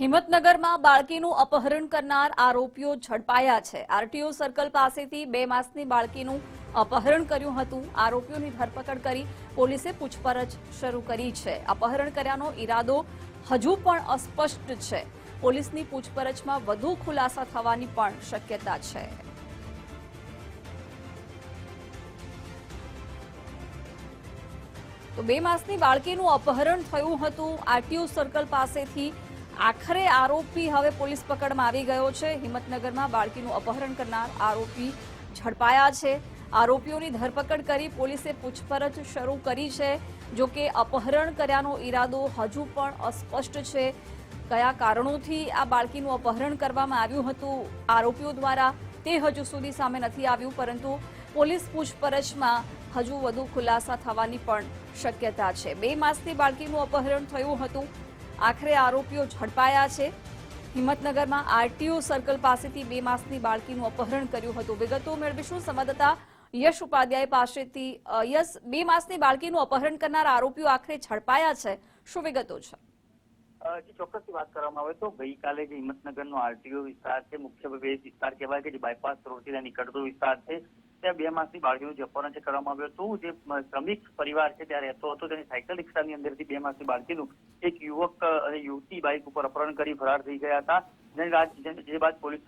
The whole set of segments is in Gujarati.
હિંમતનગરમાં બાળકીનું અપહરણ કરનાર આરોપીઓ ઝડપાયા છે. આરટીઓ સર્કલ પાસેથી બે માસની બાળકીનું અપહરણ કર્યું હતું. આરોપીઓની ધરપકડ કરી પોલીસે પૂછપરછ શરૂ કરી છે. અપહરણ કર્યાનો ઈરાદો હજુ પણ અસ્પષ્ટ છે. પોલીસની પૂછપરછમાં વધુ ખુલાસા થવાની પણ શક્યતા છે. તો બે માસની બાળકીનું અપહરણ થયું હતું. આરટીઓ સર્કલ પાસેથી આખરે આરોપી હવે પોલીસ પકડમાં આવી ગયો છે. હિંમતનગરમાં બાળકીનું અપહરણ કરનાર આરોપી ઝડપાયા છે. આરોપીઓની ધરપકડ કરી પોલીસે પૂછપરછ શરૂ કરી છે. જો કે અપહરણ કર્યાનો ઈરાદો હજુ પણ અસ્પષ્ટ છે. કયા કારણોથી આ બાળકીનું અપહરણ કરવામાં આવ્યું હતું આરોપીઓ દ્વારા તે હજુ સુધી સામે નથી આવ્યું, પરંતુ પોલીસ પૂછપરછમાં હજુ વધુ ખુલાસા થવાની પણ શક્યતા છે. બે માસથી બાળકીનું અપહરણ થયું હતું. આખરે આરોપીઓ ઝડપાયા છે. હિંમતનગરમાં આરટીઓ સર્કલ પાસેથી બે માસની બાળકીનું અપહરણ કર્યું હતું. વિગતો મેળવીશું. સંવાદદાતા યશ ઉપાધ્યાય પાસેથી યશ, બે માસની બાળકીનું અપહરણ કરનાર આરોપીઓ આખરે ઝડપાયા છે. શું વિગતો છે? ચોક્કસ ચોક્કસથી વાત કરવામાં આવે તો ગઈકાલે જે હિંમતનગરનો આરટીઓ વિસ્તાર છે, મુખ્ય એ વિસ્તાર કહેવાય કે જે બાયપાસ રોડથી નીકળતો વિસ્તાર છે. ત્યાં બે માસની બાળકીનું જે અપહરણ છે કરવામાં આવ્યું હતું, જે શ્રમિક પરિવાર છે ત્યાં રહેતો હતો, તેની સાયકલ રિક્ષાની અંદરથી બે માસની બાળકીનું એક યુવક અને યુવતી બાઇક ઉપર અપહરણ કરી ફરાર થઈ ગયા હતા. જેની જે- જે બાદ પોલીસ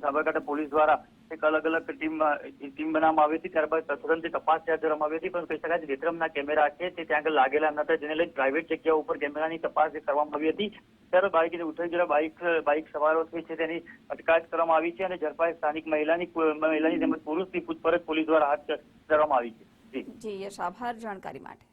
સાબરકાંઠા પોલીસ દ્વારા એક અલગ અલગ ટીમ ટીમ બનાવવામાં આવી હતી. ત્યારબાદ તુરંત તપાસ હાથ ધરવામાં આવી હતી પણ કહી શકાય વિક્રમના કેમેરા છે તે ત્યાં આગળ લાગેલા નતા, જેને લઈ પ્રાઇવેટ જગ્યા ઉપર કેમેરાની તપાસ કરવામાં આવી હતી. ત્યારે બાઇકને ઉઠાઈ ગયેલા બાઇક બાઇક સવારો છે છે તેની અટકાયત કરવામાં આવી છે અને ઝડપાઈ સ્થાનિક મહિલાની મહિલાની તેમજ પુરુષની પૂછપરછ પોલીસ દ્વારા હાથ ધરવામાં આવી છે. જી, યશ, આભાર. જાણકારી માટે.